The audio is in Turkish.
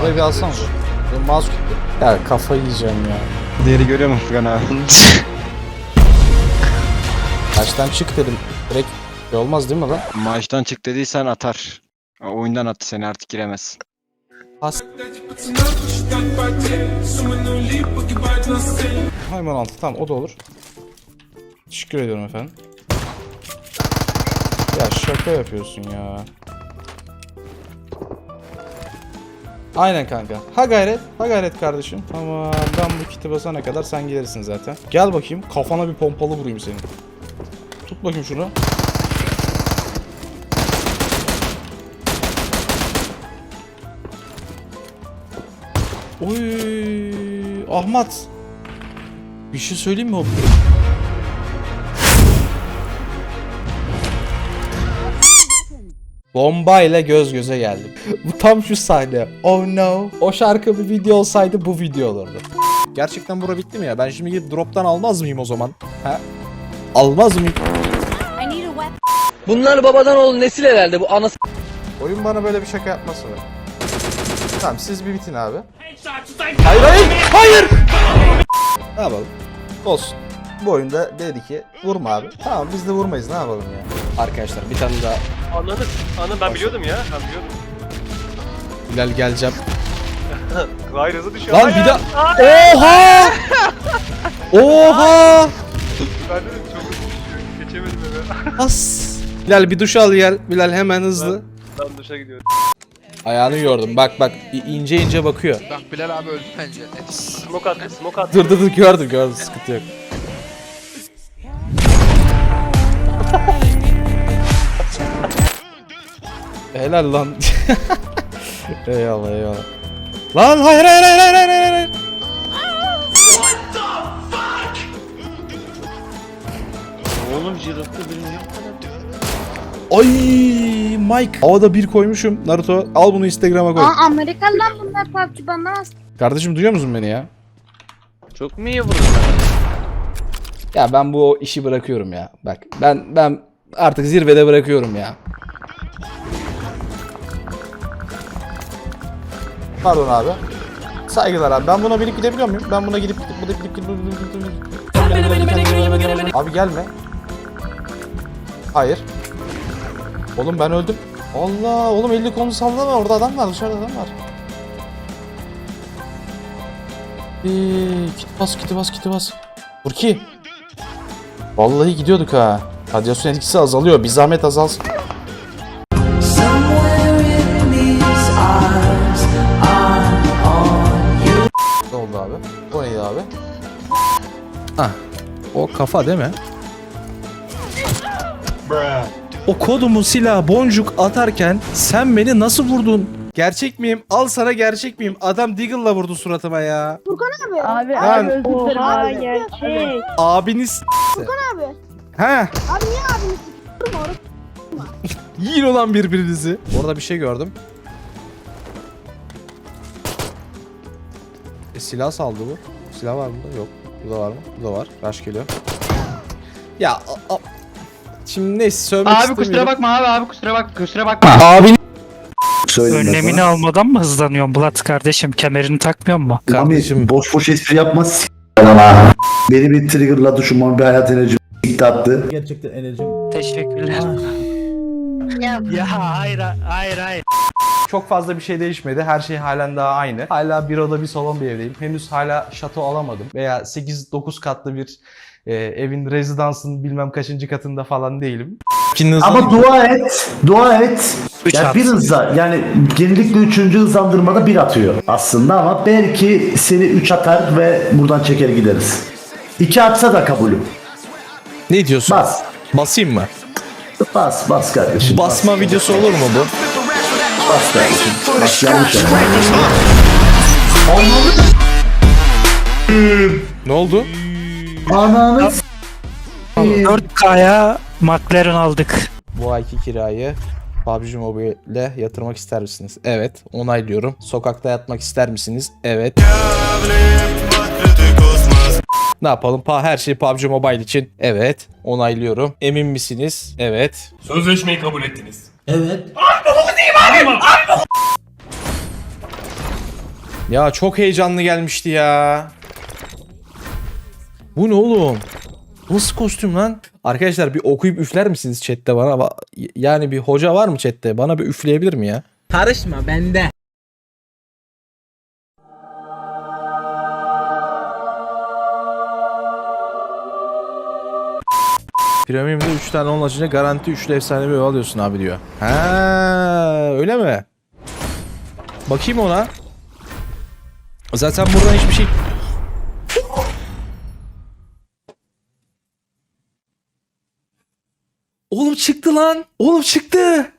Arabayı bir alsana. Benim mouse gitti. Ya kafayı yiyeceğim ya. Diğeri görüyor musun Furkan abi? Kaçtan çık dedim. Direkt şey olmaz değil mi lan? Maaştan çık dediysen atar. O Oyundan attı seni artık giremezsin. Pas. Hayvan altı tamam o da olur. Teşekkür ediyorum efendim. Ya şaka yapıyorsun ya. Aynen kanka. Ha gayret. Ha gayret kardeşim. Ama ben bu kiti basana kadar sen gelirsin zaten. Gel bakayım. Kafana bir pompalı vurayım senin. Tut bakayım şunu. Oy Ahmet. Bir şey söyleyeyim mi o? Bombayla göz göze geldim. bu tam şu sahne. Oh no. O şarkı bir video olsaydı bu video olurdu. Gerçekten bura bitti mi ya? Ben şimdi gidip drop'tan almaz mıyım o zaman? Ha? Almaz mıyım? Bunlar babadan oğlu nesil herhalde bu anası. Oyun bana böyle bir şaka yapması var. Tamam siz bir bitin abi. Hayır hayır hayır. Ne yapalım? Olsun. Bu oyunda dedi ki vurma abi. Tamam biz de vurmayız ne yapalım ya. Arkadaşlar bir tane daha Anladık. Anladım ben biliyordum ya. Ben biliyordum. Bilal geleceğim. Hayır hızı düşüyor. Lan bir daha Oha! Oha! Ben dedim çok hızlı düşüyor. Geçemedim eve. As. Bilal bir duş al gel. Bilal hemen hızlı. Ben duşa gidiyorum. Ayağını yordum. Bak bak i- ince ince bakıyor. Bak Bilal abi öldü bence. Smoke attı, smoke attı. Dur dur dur gördüm gördüm sıkıntı yok. Helal lan. eyvallah eyvallah. Lan hayır hayır hayır hayır hayır hayır. Oğlum jirafta benim ne Ay Mike. Havada bir koymuşum. Naruto al bunu Instagram'a koy. Aa Amerikalılar bunlar PUBG banlamaz. Kardeşim duyuyor musun beni ya? Çok mu iyi vurdun? Ya ben bu işi bırakıyorum ya. Bak ben ben artık zirvede bırakıyorum ya. Pardon abi. Saygılar abi. Ben buna binip gidebiliyor muyum? Ben buna gidip gidip gidip gidip gidip gidip Abi gelme. Hayır. Oğlum ben öldüm. Allah oğlum elini kolunu sallama orada adam var dışarıda adam var. Eee kit bas kiti bas kiti bas. Burki. Vallahi gidiyorduk ha. Radyasyon etkisi azalıyor. Bir zahmet azalsın. Abi? O neydi abi? Ah. O kafa değil mi? O kodumu silah boncuk atarken sen beni nasıl vurdun? Gerçek miyim? Al sana gerçek miyim? Adam Deagle'la vurdu suratıma ya. Abi Lan. abi özür dilerim abi. gerçek. Abiniz... abi. He. Abi niye abimiz Yiyin olan birbirinizi. Orada bir şey gördüm. Silah saldı bu. Silah var mı? Yok. Burada var mı? Burada var. Rush geliyor. Ya a- a- Şimdi neyse söylemek Abi kusura bakma abi abi kusura bak kusura bakma. Abi Önlemini almadan mı hızlanıyorsun Bulat kardeşim? Kemerini takmıyor mu? Kardeşim. boş boş espri yapma s- Beni bir triggerladı şu an bir hayat enerjimi s**ti attı. Gerçekten enerjim. Teşekkürler. Ya hayır hayır hayır. Çok fazla bir şey değişmedi. Her şey halen daha aynı. Hala bir oda bir salon bir evdeyim. Henüz hala şato alamadım. Veya 8-9 katlı bir e, evin rezidansın bilmem kaçıncı katında falan değilim. Ama dua et, dua et. Üç Yani bir hızla yani genellikle üçüncü hızlandırmada bir atıyor aslında ama belki seni üç atar ve buradan çeker gideriz. İki atsa da kabulüm. Ne diyorsun? Bas. Basayım mı? Bas bas kardeşim. Basma videosu olur mu bu? Bas kardeşim. Bas yanlış yapma. Ne oldu? Ananı s- 4K'ya McLaren aldık. Bu ayki kirayı PUBG Mobile'le yatırmak ister misiniz? Evet, onaylıyorum. Sokakta yatmak ister misiniz? Evet. Ne yapalım? Pa her şey PUBG Mobile için. Evet, onaylıyorum. Emin misiniz? Evet. Sözleşmeyi kabul ettiniz. Ya çok heyecanlı gelmişti ya. Bu ne oğlum? Bu Nasıl kostüm lan? Arkadaşlar bir okuyup üfler misiniz chatte bana? Yani bir hoca var mı chatte? Bana bir üfleyebilir mi ya? Karışma bende. Premium'da 3 tane onun açınca garanti üçlü efsanevi öğe alıyorsun abi diyor. Ha, öyle mi? Bakayım ona. Zaten buradan hiçbir şey... Oğlum çıktı lan. Oğlum çıktı.